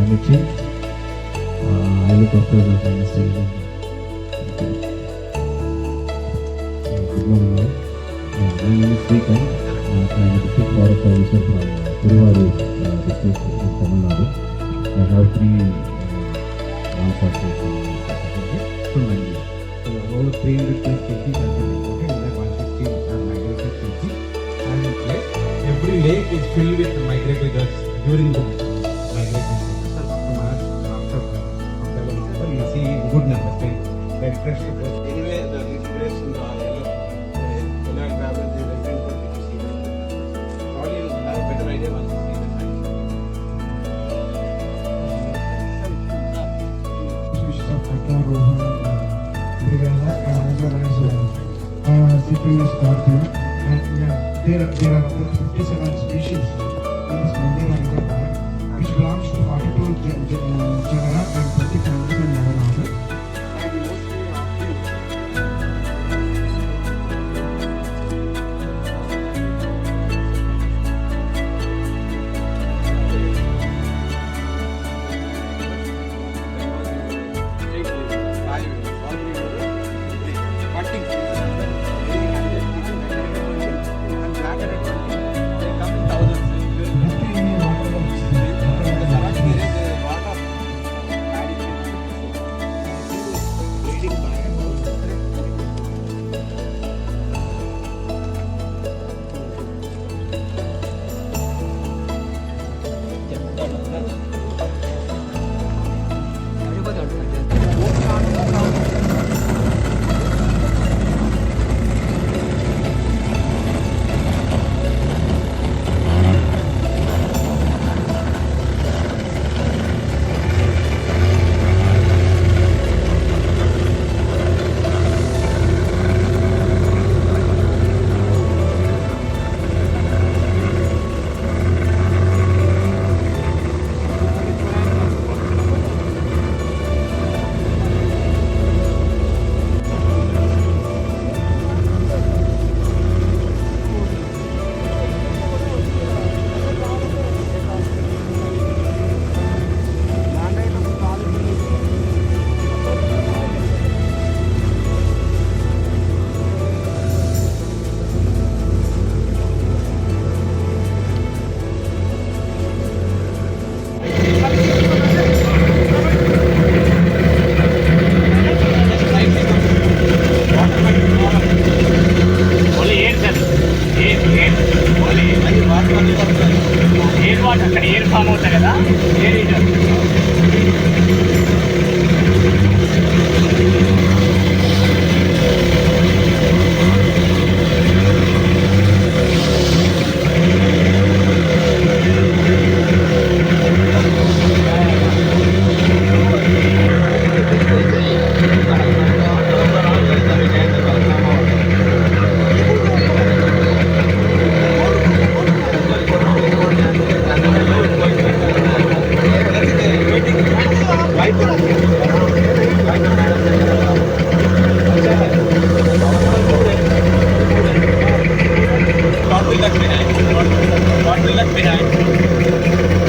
Sanitary. Uh, I look after the finance division. Good morning, all. Uh, my name is Srikan. Uh, I am a district forest officer from Tiruvaru uh, district in Tamil Nadu. I have three uh, lands of from India. So, over 300 plus species have been imported in the 116 uh, migratory species. And uh, every lake is filled with migratory birds during the CPU scorpion. And yeah, there, are- there are about 57 species in this which belongs to 42 ge- ge- uh, है और two wheeler भी है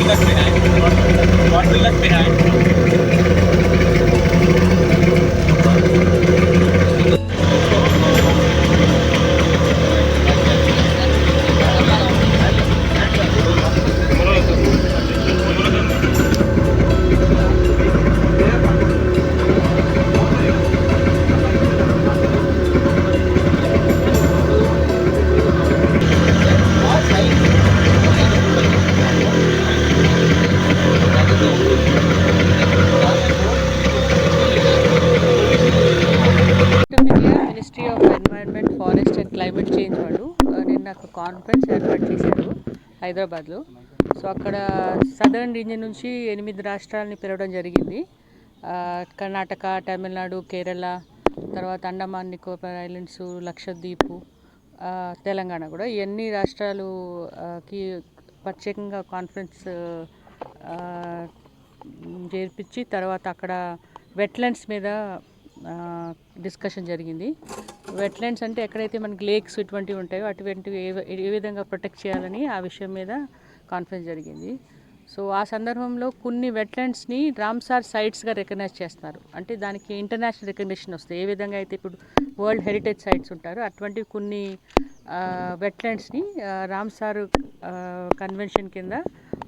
we behind, what, will we left behind. Conference ఏర్పాటు చేశారు హైదరాబాద్లో. So అక్కడ southern region నుంచి ఎనిమిది రాష్ట్రాలని పిలవడం జరిగింది. కర్ణాటక తమిళనాడు కేరళ తర్వాత అండమాన్ నికోబార్ ఐలాండ్స్ లక్షద్వీప్ తెలంగాణ కూడా. ఇవన్నీ రాష్ట్రాలుకి ప్రత్యేకంగా కాన్ఫరెన్స్ చేర్పించి తర్వాత అక్కడ వెట్లాండ్స్ మీద డిస్కషన్ జరిగింది. వెట్లాండ్స్ అంటే ఎక్కడైతే మనకి లేక్స్ ఇటువంటివి ఉంటాయో అటువంటివి ఏ ఏ విధంగా ప్రొటెక్ట్ చేయాలని ఆ విషయం మీద కాన్ఫరెన్స్ జరిగింది. సో ఆ సందర్భంలో కొన్ని వెట్లాండ్స్ని రామ్సార్ సైట్స్గా రికగ్నైజ్ చేస్తున్నారు అంటే దానికి ఇంటర్నేషనల్ రికగ్నిషన్ వస్తుంది. ఏ విధంగా అయితే ఇప్పుడు వరల్డ్ హెరిటేజ్ సైట్స్ ఉంటారో అటువంటి కొన్ని వెట్లాండ్స్ని రామ్సార్ కన్వెన్షన్ కింద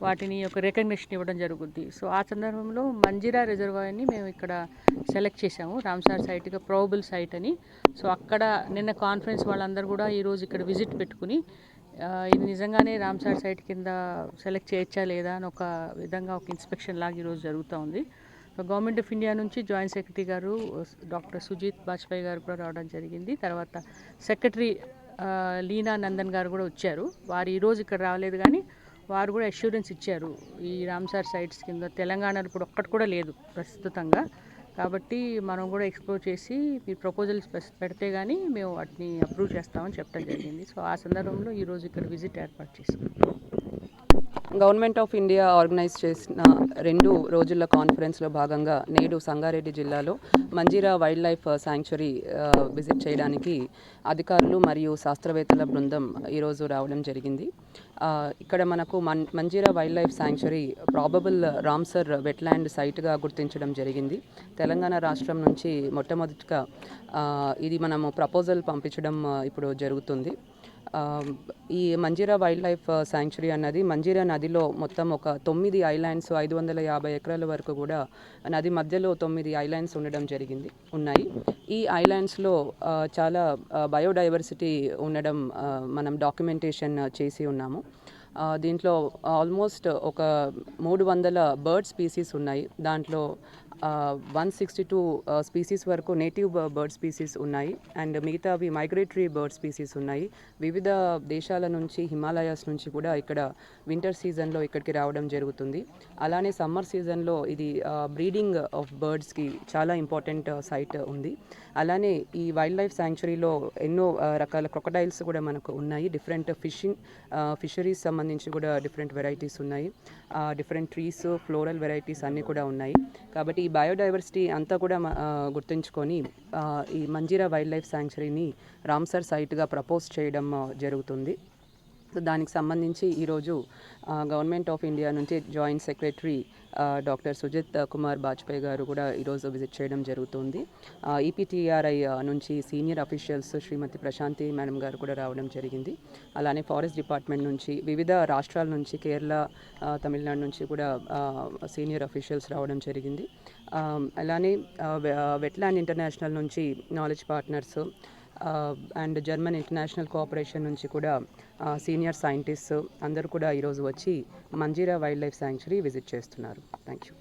వాటిని ఒక రికగ్నిషన్ ఇవ్వడం జరుగుద్ది. సో ఆ సందర్భంలో మంజిరా రిజర్వాయర్ని మేము ఇక్కడ సెలెక్ట్ చేసాము రామ్సార్ సైట్గా ప్రోబుల్ సైట్ అని. సో అక్కడ నిన్న కాన్ఫరెన్స్ వాళ్ళందరూ కూడా ఈరోజు ఇక్కడ విజిట్ పెట్టుకుని ఇది నిజంగానే రామ్సార్ సైట్ కింద సెలెక్ట్ చేయొచ్చా లేదా అని ఒక విధంగా ఒక ఇన్స్పెక్షన్ లాగా ఈరోజు జరుగుతూ ఉంది. సో గవర్నమెంట్ ఆఫ్ ఇండియా నుంచి జాయింట్ సెక్రటరీ గారు డాక్టర్ సుజీత్ బాజ్పేయి గారు కూడా రావడం జరిగింది. తర్వాత సెక్రటరీ లీనా నందన్ గారు కూడా వచ్చారు. వారు ఈరోజు ఇక్కడ రాలేదు కానీ వారు కూడా అష్యూరెన్స్ ఇచ్చారు. ఈ రామ్సార్ సైట్స్ కింద. తెలంగాణలో ఇప్పుడు ఒక్కటి కూడా లేదు ప్రస్తుతంగా. కాబట్టి మనం కూడా ఎక్స్ప్లోర్ చేసి మీ ప్రపోజల్స్ పెడితే కానీ మేము వాటిని అప్రూవ్ చేస్తామని చెప్పడం జరిగింది. సో ఆ సందర్భంలో ఈరోజు ఇక్కడ విజిట్ ఏర్పాటు చేసుకున్నాం గవర్నమెంట్ ఆఫ్ ఇండియా ఆర్గనైజ్ చేసిన రెండు రోజుల కాన్ఫరెన్స్లో భాగంగా నేడు సంగారెడ్డి జిల్లాలో Manjira wild life sanctuary visit చేయడానికి అధికారులు మరియు శాస్త్రవేత్తల బృందం ఈరోజు రావడం జరిగింది. ఇక్కడ మనకు Mann Manjira wild life sanctuary probable Ramsar wetland సైట్గా గుర్తించడం జరిగింది. తెలంగాణ రాష్ట్రం నుంచి మొట్టమొదటిగా ఇది మనము ప్రపోజల్ పంపించడం ఇప్పుడు జరుగుతుంది. ఈ మంజీరా వైల్డ్ లైఫ్ శాంక్చురీ అన్నది మంజీరా నదిలో మొత్తం ఒక తొమ్మిది ఐలాండ్స్ ఐదు వందల యాభై ఎకరాల వరకు కూడా నది మధ్యలో తొమ్మిది ఐలాండ్స్ ఉండడం జరిగింది ఉన్నాయి. ఈ ఐలాండ్స్లో చాలా బయోడైవర్సిటీ ఉండడం మనం డాక్యుమెంటేషన్ చేసి ఉన్నాము. దీంట్లో ఆల్మోస్ట్ ఒక మూడు వందల బర్డ్ స్పీసీస్ ఉన్నాయి. దాంట్లో వన్ సిక్స్టీ టూ స్పీసీస్ వరకు నేటివ్ బర్డ్ స్పీసీస్ ఉన్నాయి. అండ్ మిగతావి మైగ్రేటరీ బర్డ్ స్పీసీస్ ఉన్నాయి. వివిధ దేశాల నుంచి హిమాలయాస్ నుంచి కూడా ఇక్కడ వింటర్ సీజన్లో ఇక్కడికి రావడం జరుగుతుంది. అలానే సమ్మర్ సీజన్లో ఇది బ్రీడింగ్ ఆఫ్ బర్డ్స్కి చాలా ఇంపార్టెంట్ సైట్ ఉంది. అలానే ఈ వైల్డ్ లైఫ్ శాంక్చురీలో ఎన్నో రకాల క్రొకడైల్స్ కూడా మనకు ఉన్నాయి. డిఫరెంట్ ఫిషింగ్ ఫిషరీస్ సంబంధించి కూడా డిఫరెంట్ వెరైటీస్ ఉన్నాయి. డిఫరెంట్ ట్రీస్ ఫ్లోరల్ వెరైటీస్ అన్నీ కూడా ఉన్నాయి. కాబట్టి ఈ బయోడైవర్సిటీ అంతా కూడా గుర్తుంచుకొని ఈ మంజీరా వైల్డ్ లైఫ్ శాంక్చురీని రామ్సర్ సైట్గా ప్రపోజ్ చేయడం జరుగుతుంది. సో దానికి సంబంధించి ఈరోజు గవర్నమెంట్ ఆఫ్ ఇండియా నుంచి joint secretary doctor Sujit Kumar Bajpai గారు కూడా ఈరోజు విజిట్ చేయడం జరుగుతుంది. ఈపీటీఆర్ఐ నుంచి senior officials Shrimati Prashanti madam గారు కూడా రావడం జరిగింది. అలానే ఫారెస్ట్ డిపార్ట్మెంట్ నుంచి వివిధ రాష్ట్రాల నుంచి కేరళ తమిళనాడు నుంచి కూడా సీనియర్ అఫీషియల్స్ రావడం జరిగింది. అలానే వెట్లాండ్ ఇంటర్నేషనల్ నుంచి knowledge partners and German international cooperation నుంచి కూడా సీనియర్ సైంటిస్ట్స్ అందరూ కూడా ఈరోజు వచ్చి Manjira wild life sanctuary visit చేస్తున్నారు. Thank you